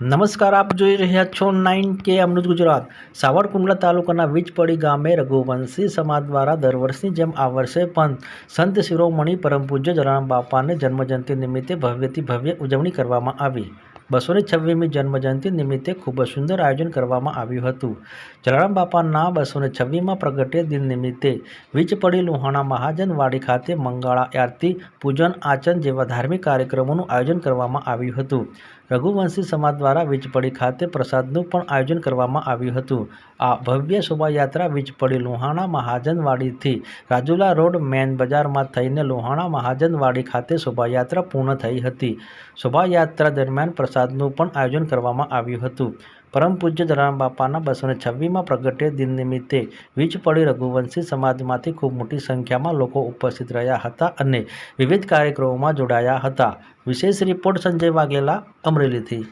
નમસ્કાર, આપ જોઈ રહ્યા છો નાઇન કે અમૃત ગુજરાત. સાવરકુંડલા તાલુકાના વીજપડી ગામે રઘુવંશી સમાજ દ્વારા દર વર્ષની જેમ આ વર્ષે પણ સંત શિરોમણી પરમ પૂજ્ય જલારામ બાપાને જન્મજયંતિ નિમિત્તે ભવ્યથી ભવ્ય ઉજવણી કરવામાં આવી. બસો ને છવ્વીસમી જન્મજયંતિ નિમિત્તે ખૂબ જ સુંદર આયોજન કરવામાં આવ્યું હતું. જલારામ બાપાના બસોને છવ્વીસમાં પ્રગટ્ય દિન નિમિત્તે વીજપડી લુહાણા મહાજનવાડી ખાતે મંગળા આરતી, પૂજન, આચન જેવા ધાર્મિક કાર્યક્રમોનું આયોજન કરવામાં આવ્યું હતું. રઘુવંશી સમાજ દ્વારા વીજપડી ખાતે પ્રસાદનું પણ આયોજન કરવામાં આવ્યું હતું. આ ભવ્ય શોભાયાત્રા વીજપડી લુહાણા મહાજનવાડીથી રાજુલા રોડ મેન બજારમાં થઈને લોહાણા મહાજનવાડી ખાતે શોભાયાત્રા પૂર્ણ થઈ હતી. શોભાયાત્રા દરમિયાન પ્રસાદનું પણ આયોજન કરવામાં આવ્યું હતું. પરમ પૂજ્ય ધરામ બાપાના બસો ને છવ્વીસમાં પ્રગટે દિન નિમિત્તે વીજ પડી રઘુવંશી સમાજમાંથી ખૂબ મોટી સંખ્યામાં લોકો ઉપસ્થિત રહ્યા હતા અને વિવિધ કાર્યક્રમોમાં જોડાયા હતા. વિશેષ રિપોર્ટ સંજય વાઘેલા, અમરેલીથી.